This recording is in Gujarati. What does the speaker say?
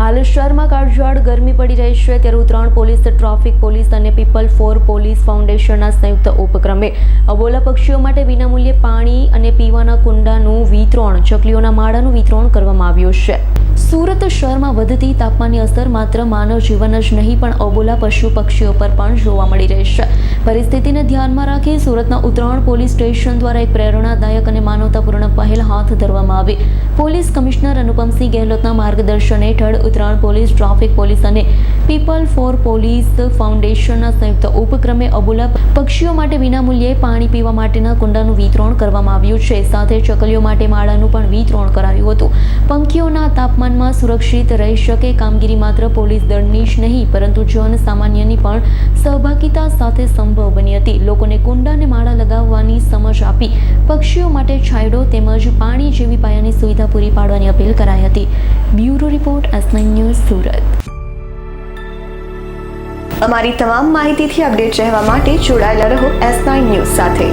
હાલ શહેરમાં કાળઝાળ ગરમી પડી રહી છે. ત્યારે ઉત્તરાયણ પોલીસ, ટ્રાફિક પોલીસ અને પીપલ ફોર પોલીસ ફાઉન્ડેશનના સંયુક્ત ઉપક્રમે અબોલા પક્ષીઓ માટે વિનામૂલ્યે પાણી અને પીવાના કુંડાનું વિતરણ, ચકલીઓના માળાનું વિતરણ કરવામાં આવ્યું છે. સુરત શહેરમાં વધતી તાપમાનની અસર માત્ર માનવ જીવન જ નહીં, પણ અબોલા પશુ પક્ષીઓ પર પણ જોવા મળી રહી છે. પરિસ્થિતિને ધ્યાનમાં રાખી સુરતના ઉત્તરાયણ પોલીસ સ્ટેશન દ્વારા એક પ્રેરણાદાયક અને માનવતાપૂર્ણ પહેલ હાથ ધરવામાં આવી. પોલીસ કમિશનર અનુપમસિંહ ગેહલોતના માર્ગદર્શન હેઠળ ઉત્તરાયણ પોલીસ ટ્રાફિક પોલીસ અને પીપલ ફોર પોલીસ ફાઉન્ડેશનના સંયુક્ત ઉપક્રમે અબુલા પક્ષીઓ માટે વિનામૂલ્યે પાણી પીવા માટેના કુંડાનું વિતરણ કરવામાં આવ્યું છે. સાથે ચકલીઓ માટે માળાનું પણ વિતરણ કરાયું હતું. પંખીઓના તાપમાનમાં સુરક્ષિત રહી શકે કામગીરી માત્ર પોલીસ દળની જ નહીં, પરંતુ જન સામાન્યની પણ સહભાગિતા સાથે સંભવ બની હતી. લોકોને કુંડા માળા લગાવવાની સમજ આપી પક્ષીઓ માટે છાંયડો તેમજ પાણી જેવી પાયાની સુવિધા પૂરી પાડવાની અપીલ કરાઈ હતી. Bureau report S news, Surat. અમારી તમામ માહિતીથી અપડેટ રહેવા માટે જોડાયેલા રહો એસ ન્યૂઝ સાથે.